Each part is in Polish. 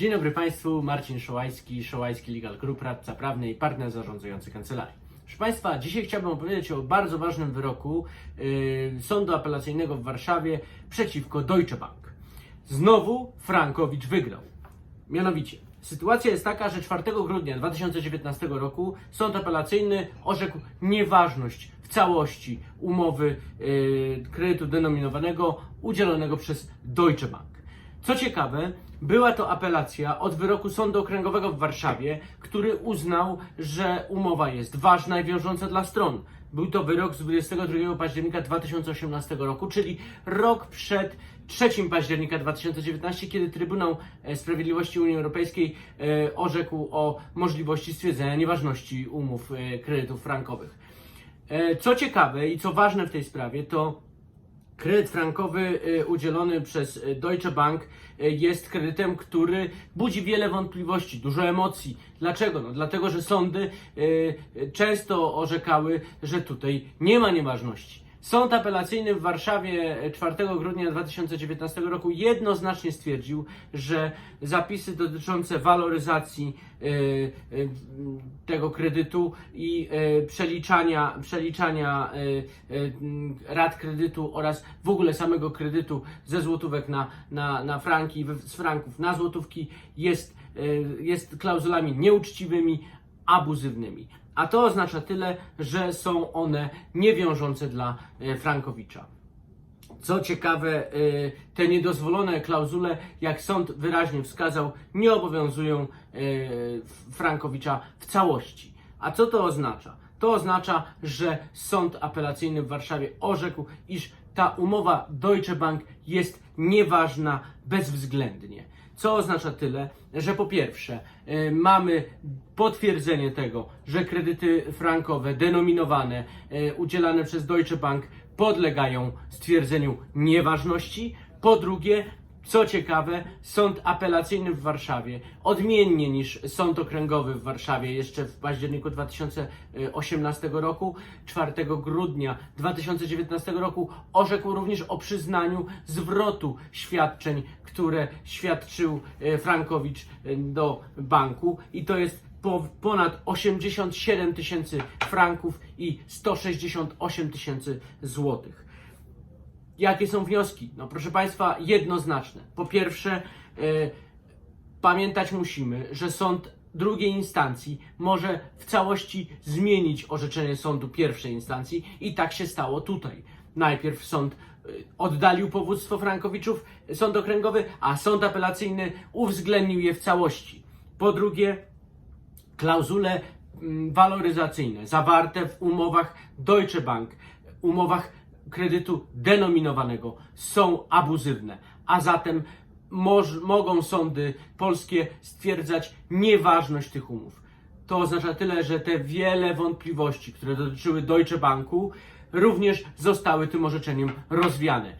Dzień dobry Państwu, Marcin Szołajski, Szołajski Legal Group, radca prawny i partner zarządzający kancelarii. Proszę Państwa, dzisiaj chciałbym opowiedzieć o bardzo ważnym wyroku yy, Sądu Apelacyjnego w Warszawie przeciwko Deutsche Bank. Znowu Frankowicz wygrał. Mianowicie, sytuacja jest taka, że 4 grudnia 2019 roku Sąd Apelacyjny orzekł nieważność w całości umowy yy, kredytu denominowanego udzielonego przez Deutsche Bank. Co ciekawe, była to apelacja od wyroku Sądu Okręgowego w Warszawie, który uznał, że umowa jest ważna i wiążąca dla stron. Był to wyrok z 22 października 2018 roku, czyli rok przed 3 października 2019, kiedy Trybunał e, Sprawiedliwości Unii Europejskiej e, orzekł o możliwości stwierdzenia nieważności umów e, kredytów frankowych. Co ciekawe i co ważne w tej sprawie, to Kredyt frankowy y, udzielony przez y, Deutsche Bank y, jest kredytem, który budzi wiele wątpliwości, dużo emocji. Dlaczego? No, dlatego, że sądy często orzekały, że tutaj nie ma nieważności. Sąd apelacyjny w Warszawie y, 4 grudnia 2019 roku jednoznacznie stwierdził, że zapisy dotyczące waloryzacji y, y, tego kredytu i przeliczania, przeliczania rat kredytu oraz w ogóle samego kredytu ze złotówek na, na, na franki, z franków na złotówki jest, jest klauzulami nieuczciwymi, abuzywnymi. A to oznacza tyle, że są one niewiążące dla y, Frankowicza. Co ciekawe, y, te niedozwolone klauzule, jak sąd wyraźnie wskazał, nie obowiązują y, Frankowicza w całości. A co to oznacza? To oznacza, że sąd apelacyjny w Warszawie orzekł, iż ta umowa Deutsche Bank jest nieważna bezwzględnie. Co oznacza tyle, że po pierwsze y, mamy potwierdzenie tego, że kredyty frankowe denominowane, y, udzielane przez Deutsche Bank podlegają stwierdzeniu nieważności. Po drugie, co ciekawe, sąd apelacyjny w Warszawie, odmiennie niż sąd okręgowy w Warszawie jeszcze w październiku 2018 roku, 4 grudnia 2019 roku orzekł również o przyznaniu zwrotu świadczeń, które świadczył e, Frankowicz e, do banku i to jest po, ponad 87 tysięcy franków i 168 tysięcy złotych. Jakie są wnioski? No proszę Państwa, jednoznaczne. Po pierwsze, e, pamiętać musimy, że sąd drugiej instancji może w całości zmienić orzeczenie sądu pierwszej instancji i tak się stało tutaj. Najpierw sąd e, oddalił powództwo Frankowiczów, sąd okręgowy, a sąd apelacyjny uwzględnił je w całości. Po drugie, klauzule waloryzacyjne zawarte w umowach Deutsche Bank, umowach kredytu denominowanego są abuzywne, a zatem moż, mogą sądy polskie stwierdzać nieważność tych umów. To oznacza tyle, że te wiele wątpliwości, które dotyczyły Deutsche Banku, również zostały tym orzeczeniem rozwiane.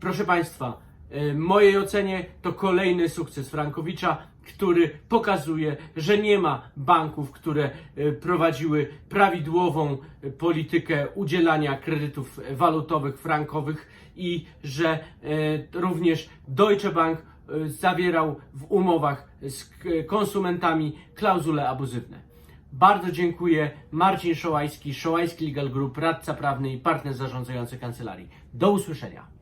Proszę Państwa, w mojej ocenie to kolejny sukces Frankowicza, który pokazuje, że nie ma banków, które e, prowadziły prawidłową e, politykę udzielania kredytów walutowych, frankowych i że e, również Deutsche Bank e, zawierał w umowach z konsumentami klauzule abuzywne. Bardzo dziękuję. Marcin Szołajski, Szołajski Legal Group, radca prawny i partner zarządzający kancelarii. Do usłyszenia.